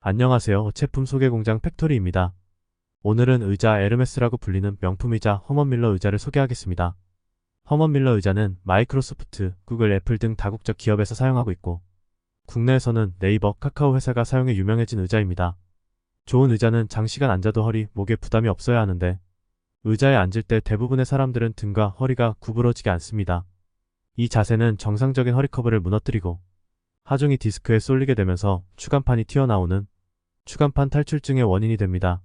안녕하세요. 제품 소개 공장 팩토리입니다. 오늘은 의자 에르메스라고 불리는 명품의자 허먼밀러 의자를 소개하겠습니다. 허먼밀러 의자는 마이크로소프트, 구글, 애플 등 다국적 기업에서 사용하고 있고 국내에서는 네이버, 카카오 회사가 사용해 유명해진 의자입니다. 좋은 의자는 장시간 앉아도 허리, 목에 부담이 없어야 하는데 의자에 앉을 때 대부분의 사람들은 등과 허리가 구부러지게 않습니다. 이 자세는 정상적인 허리커브를 무너뜨리고 하중이 디스크에 쏠리게 되면서 추간판이 튀어나오는 추간판 탈출증의 원인이 됩니다.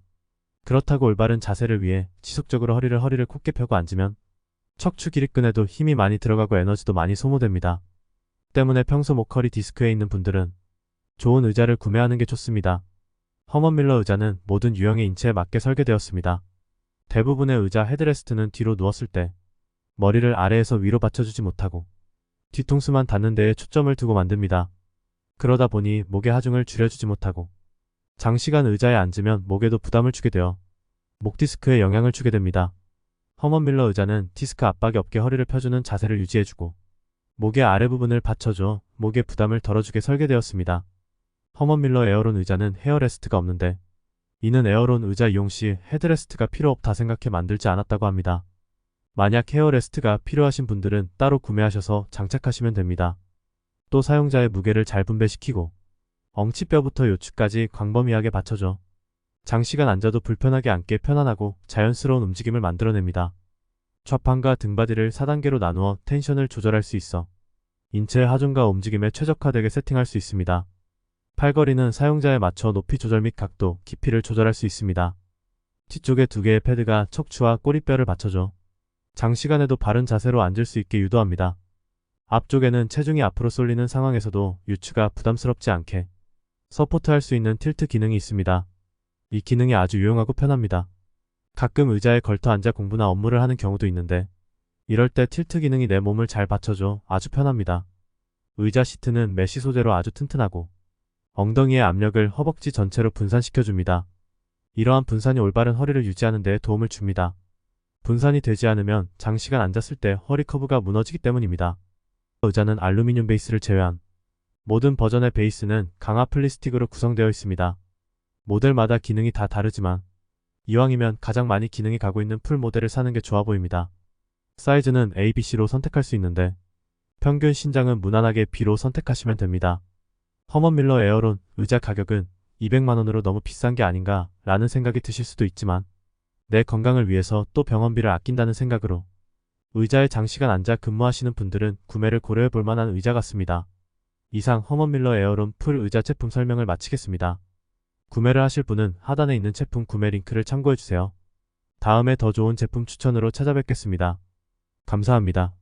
그렇다고 올바른 자세를 위해 지속적으로 허리를 허리를 곧게 펴고 앉으면 척추 기립근에도 힘이 많이 들어가고 에너지도 많이 소모됩니다. 때문에 평소 목허리 디스크에 있는 분들은 좋은 의자를 구매하는 게 좋습니다. 허먼밀러 의자는 모든 유형의 인체에 맞게 설계되었습니다. 대부분의 의자 헤드레스트는 뒤로 누웠을 때 머리를 아래에서 위로 받쳐주지 못하고 뒤통수만 닿는 데에 초점을 두고 만듭니다. 그러다 보니 목의 하중을 줄여주지 못하고 장시간 의자에 앉으면 목에도 부담을 주게 되어 목 디스크에 영향을 주게 됩니다. 허먼밀러 의자는 디스크 압박이 없게 허리를 펴주는 자세를 유지해주고 목의 아래 부분을 받쳐줘 목의 부담을 덜어주게 설계되었습니다. 허먼밀러 에어론 의자는 헤어레스트가 없는데 이는 에어론 의자 이용 시 헤드레스트가 필요 없다 생각해 만들지 않았다고 합니다. 만약 헤어 레스트가 필요하신 분들은 따로 구매하셔서 장착하시면 됩니다. 또 사용자의 무게를 잘 분배시키고 엉치뼈부터 요추까지 광범위하게 받쳐줘 장시간 앉아도 불편하게 앉게 편안하고 자연스러운 움직임을 만들어냅니다. 좌판과 등바디를 4단계로 나누어 텐션을 조절할 수 있어 인체의 하중과 움직임에 최적화되게 세팅할 수 있습니다. 팔걸이는 사용자에 맞춰 높이 조절 및 각도, 깊이를 조절할 수 있습니다. 뒤쪽에 두 개의 패드가 척추와 꼬리뼈를 받쳐줘 장시간에도 바른 자세로 앉을 수 있게 유도합니다. 앞쪽에는 체중이 앞으로 쏠리는 상황에서도 유추가 부담스럽지 않게 서포트할 수 있는 틸트 기능이 있습니다. 이 기능이 아주 유용하고 편합니다. 가끔 의자에 걸터 앉아 공부나 업무를 하는 경우도 있는데 이럴 때 틸트 기능이 내 몸을 잘 받쳐줘 아주 편합니다. 의자 시트는 메쉬 소재로 아주 튼튼하고 엉덩이의 압력을 허벅지 전체로 분산시켜줍니다. 이러한 분산이 올바른 허리를 유지하는 데 도움을 줍니다. 분산이 되지 않으면 장시간 앉았을 때 허리 커브가 무너지기 때문입니다. 의자는 알루미늄 베이스를 제외한 모든 버전의 베이스는 강화 플리스틱으로 구성되어 있습니다. 모델마다 기능이 다 다르지만 이왕이면 가장 많이 기능이 가고 있는 풀 모델을 사는 게 좋아 보입니다. 사이즈는 A, B, C로 선택할 수 있는데 평균 신장은 무난하게 B로 선택하시면 됩니다. 허먼밀러 에어론 의자 가격은 200만원으로 너무 비싼 게 아닌가 라는 생각이 드실 수도 있지만 내 건강을 위해서 또 병원비를 아낀다는 생각으로 의자에 장시간 앉아 근무하시는 분들은 구매를 고려해 볼 만한 의자 같습니다. 이상 허먼밀러 에어론 풀 의자 제품 설명을 마치겠습니다. 구매를 하실 분은 하단에 있는 제품 구매 링크를 참고해 주세요. 다음에 더 좋은 제품 추천으로 찾아뵙겠습니다. 감사합니다.